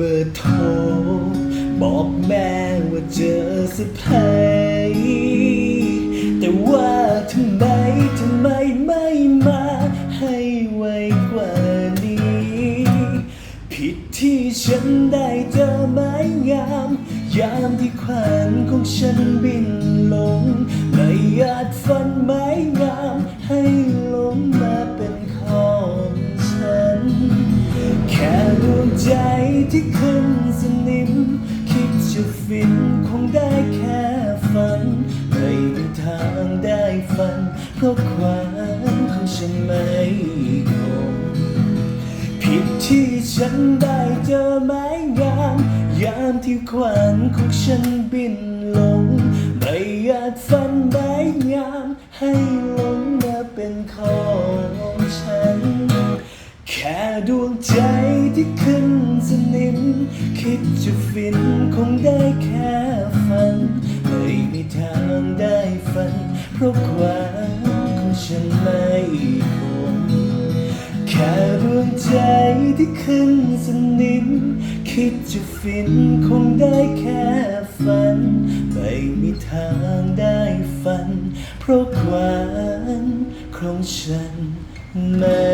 เบอร์โทร บอกแม่ว่าเจอสะพายแต่ว่าทำไมทำไมไม่มาให้ไวกว่านี้ ผิดที่ฉันได้เจอไม้งาม ยามที่ขวัญของฉันบินลงไม่อาจฝันไม้งาม ใจที่ขึ้นสนิม คิดจะฟินคงได้แค่ฝัน ไม่มีทางได้ฝัน เพราะความของฉันไม่คงผิดที่ฉันได้เจอไม้งามยามที่ขวัญของฉันบินลง ไม่อาจฝันไม้งามให้ลงมาเป็นของฉัน แค่ดวงใจที่ขึ้นสนิม คิดจะฟินคงได้แค่ฝันไม่มีทางได้ฝัน เพราะความของฉันไม่คงแค่ดวงใจที่ขึ้นสนิมคิดจะฟินคงได้แค่ฝัน ไม่มีทางได้ฝัน เพราะความของฉันไม่